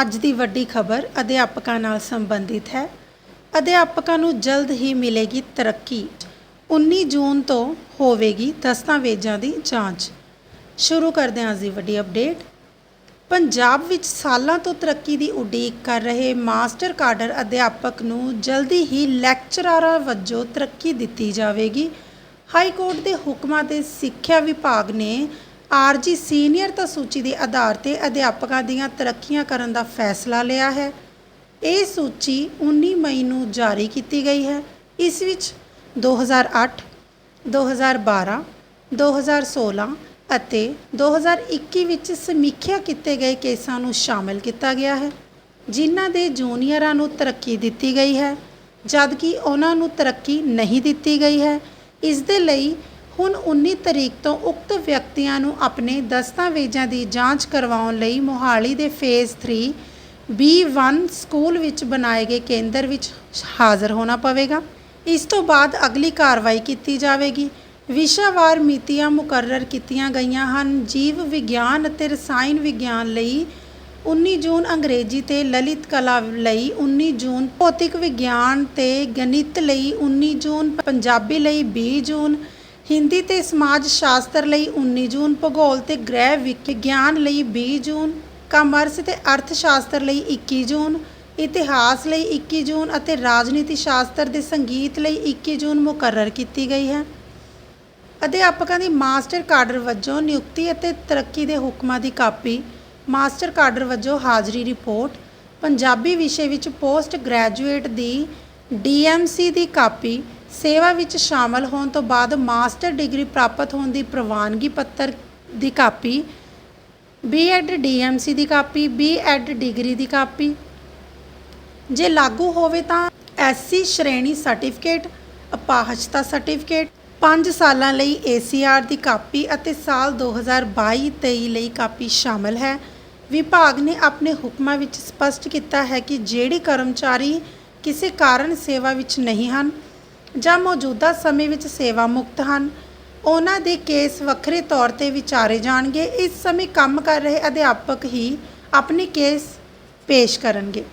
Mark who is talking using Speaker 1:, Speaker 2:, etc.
Speaker 1: ਅੱਜ ਦੀ ਵੱਡੀ ਖਬਰ ਅਧਿਆਪਕਾਂ ਨਾਲ ਸੰਬੰਧਿਤ ਹੈ। ਅਧਿਆਪਕਾਂ ਨੂੰ ਜਲਦ ਹੀ ਮਿਲੇਗੀ ਤਰੱਕੀ। 19 ਜੂਨ ਤੋਂ ਹੋਵੇਗੀ ਦਸਤਾਵੇਜ਼ਾਂ ਦੀ ਜਾਂਚ। ਸ਼ੁਰੂ ਕਰਦੇ ਹਾਂ ਅੱਜ ਦੀ ਵੱਡੀ ਅਪਡੇਟ। ਪੰਜਾਬ ਵਿੱਚ ਸਾਲਾਂ ਤੋਂ ਤਰੱਕੀ ਦੀ ਉਡੀਕ ਕਰ ਰਹੇ ਮਾਸਟਰ ਕਾਡਰ ਅਧਿਆਪਕ ਨੂੰ ਜਲਦੀ ਹੀ ਲੈਕਚਰਾਰਾਂ ਵਜੋਂ ਤਰੱਕੀ ਦਿੱਤੀ ਜਾਵੇਗੀ। ਹਾਈ ਕੋਰਟ ਦੇ ਹੁਕਮਾਂ ਤੇ ਸਿੱਖਿਆ ਵਿਭਾਗ ਨੇ ਆਰਜੀ ਸੀਨੀਅਰਤਾ ਸੂਚੀ ਦੇ ਆਧਾਰ ਤੇ ਅਧਿਆਪਕਾਂ ਦੀਆਂ ਤਰੱਕੀਆਂ ਕਰਨ ਦਾ ਫੈਸਲਾ ਲਿਆ ਹੈ। ਇਹ ਸੂਚੀ 19 ਮਈ ਨੂੰ ਜਾਰੀ ਕੀਤੀ ਗਈ ਹੈ। ਇਸ ਵਿੱਚ 2008 2012 2016 ਅਤੇ 2021 ਵਿੱਚ ਸਮੀਖਿਆ ਕੀਤੇ ਗਏ ਕੇਸਾਂ ਨੂੰ ਸ਼ਾਮਲ ਕੀਤਾ ਗਿਆ ਹੈ, ਜਿਨ੍ਹਾਂ ਦੇ ਜੂਨੀਅਰਾਂ ਨੂੰ ਤਰੱਕੀ ਦਿੱਤੀ ਗਈ ਹੈ। ਜਦਕਿ ਉਹਨਾਂ ਨੂੰ ਤਰੱਕੀ ਨਹੀਂ ਦਿੱਤੀ ਗਈ ਹੈ, ਇਸ ਦੇ ਲਈ ਹੁਣ 19 ਤਰੀਕ ਤੋਂ ਉਕਤ ਵਿਅਕਤੀਆਂ ਨੂੰ ਆਪਣੇ ਦਸਤਾਵੇਜ਼ਾਂ ਦੀ ਜਾਂਚ ਕਰਵਾਉਣ ਲਈ ਮੋਹਾਲੀ ਦੇ ਫੇਜ਼ 3 B1 ਸਕੂਲ ਵਿੱਚ ਬਣਾਏ ਗਏ ਕੇਂਦਰ ਵਿੱਚ ਹਾਜ਼ਰ ਹੋਣਾ ਪਵੇਗਾ। ਇਸ ਤੋਂ ਬਾਅਦ ਅਗਲੀ ਕਾਰਵਾਈ ਕੀਤੀ ਜਾਵੇਗੀ। ਵਿਸ਼ਾਵਾਰ ਮਿਤੀਆਂ ਮੁਕਰਰ ਕੀਤੀਆਂ ਗਈਆਂ ਹਨ। ਜੀਵ ਵਿਗਿਆਨ ਅਤੇ ਰਸਾਇਣ ਵਿਗਿਆਨ ਲਈ 19 ਜੂਨ ਅੰਗਰੇਜ਼ੀ ਤੇ ਲਲਿਤ ਕਲਾ ਲਈ 19 ਜੂਨ, ਭੌਤਿਕ ਵਿਗਿਆਨ ਤੇ ਗਣਿਤ ਲਈ 19 ਜੂਨ, ਪੰਜਾਬੀ ਲਈ 20 ਜੂਨ ਹਿੰਦੀ ਤੇ ਸਮਾਜ ਸ਼ਾਸਤਰ ਲਈ 19 ਜੂਨ, ਭੂਗੋਲ ਤੇ ਗ੍ਰਹਿ ਵਿਗਿਆਨ ਲਈ 20 ਜੂਨ, ਕਾਮਰਸ ਤੇ ਅਰਥ ਸ਼ਾਸਤਰ ਲਈ 21 ਜੂਨ, ਇਤਿਹਾਸ ਲਈ 21 ਜੂਨ ਅਤੇ ਰਾਜਨੀਤੀ ਸ਼ਾਸਤਰ ਦੇ ਸੰਗੀਤ ਲਈ 21 ਜੂਨ ਮੁਕਰਰ ਕੀਤੀ ਗਈ ਹੈ। ਅਧਿਆਪਕਾਂ ਦੀ ਮਾਸਟਰ ਕਾਡਰ ਵਜੋਂ ਨਿਯੁਕਤੀ ਅਤੇ ਤਰੱਕੀ ਦੇ ਹੁਕਮਾਂ ਦੀ ਕਾਪੀ, ਮਾਸਟਰ ਕਾਡਰ ਵਜੋਂ ਹਾਜ਼ਰੀ ਰਿਪੋਰਟ, ਪੰਜਾਬੀ ਵਿਸ਼ੇ ਵਿੱਚ ਪੋਸਟ ਗ੍ਰੈਜੂਏਟ ਦੀ ਡੀਐਮਸੀ ਦੀ ਕਾਪੀ ਸੇਵਾ ਵਿੱਚ ਸ਼ਾਮਲ ਹੋਣ ਤੋਂ ਬਾਅਦ ਮਾਸਟਰ ਡਿਗਰੀ ਪ੍ਰਾਪਤ ਹੋਣ ਦੀ ਪ੍ਰਵਾਨਗੀ ਪੱਤਰ ਦੀ copy B Ed D M C ਦੀ ਕਾਪੀ ਬੀਐਡ ਡਿਗਰੀ ਦੀ ਕਾਪੀ। ਜੇ ਲਾਗੂ ਹੋਵੇ ਤਾਂ ਐਸਸੀ ਸ਼੍ਰੇਣੀ ਸਰਟੀਫਿਕੇਟ, ਅਪਾਹਜਤਾ ਸਰਟੀਫਿਕੇਟ 5 ਸਾਲਾਂ ਲਈ ਏਸੀਆਰ ਦੀ ਕਾਪੀ ਅਤੇ ਸਾਲ 2022-23 ਲਈ ਕਾਪੀ ਸ਼ਾਮਲ ਹੈ। ਵਿਭਾਗ ਨੇ ਆਪਣੇ ਹੁਕਮਾਂ ਵਿੱਚ ਸਪਸ਼ਟ ਕੀਤਾ ਹੈ ਕਿ ਜਿਹੜੇ ਕਰਮਚਾਰੀ ਕਿਸੇ ਕਾਰਨ ਸੇਵਾ ਵਿੱਚ ਨਹੀਂ ਹਨ ਜਾਂ ਮੌਜੂਦਾ ਸਮੇਂ ਵਿੱਚ ਸੇਵਾ ਮੁਕਤ ਹਨ। ਉਹਨਾਂ ਦੇ ਕੇਸ ਵੱਖਰੇ ਤੌਰ ਤੇ ਵਿਚਾਰੇ ਜਾਣਗੇ। ਇਸ ਸਮੇਂ ਕੰਮ ਕਰ ਰਹੇ ਅਧਿਆਪਕ ਹੀ ਆਪਣੇ ਕੇਸ ਪੇਸ਼ ਕਰਨਗੇ।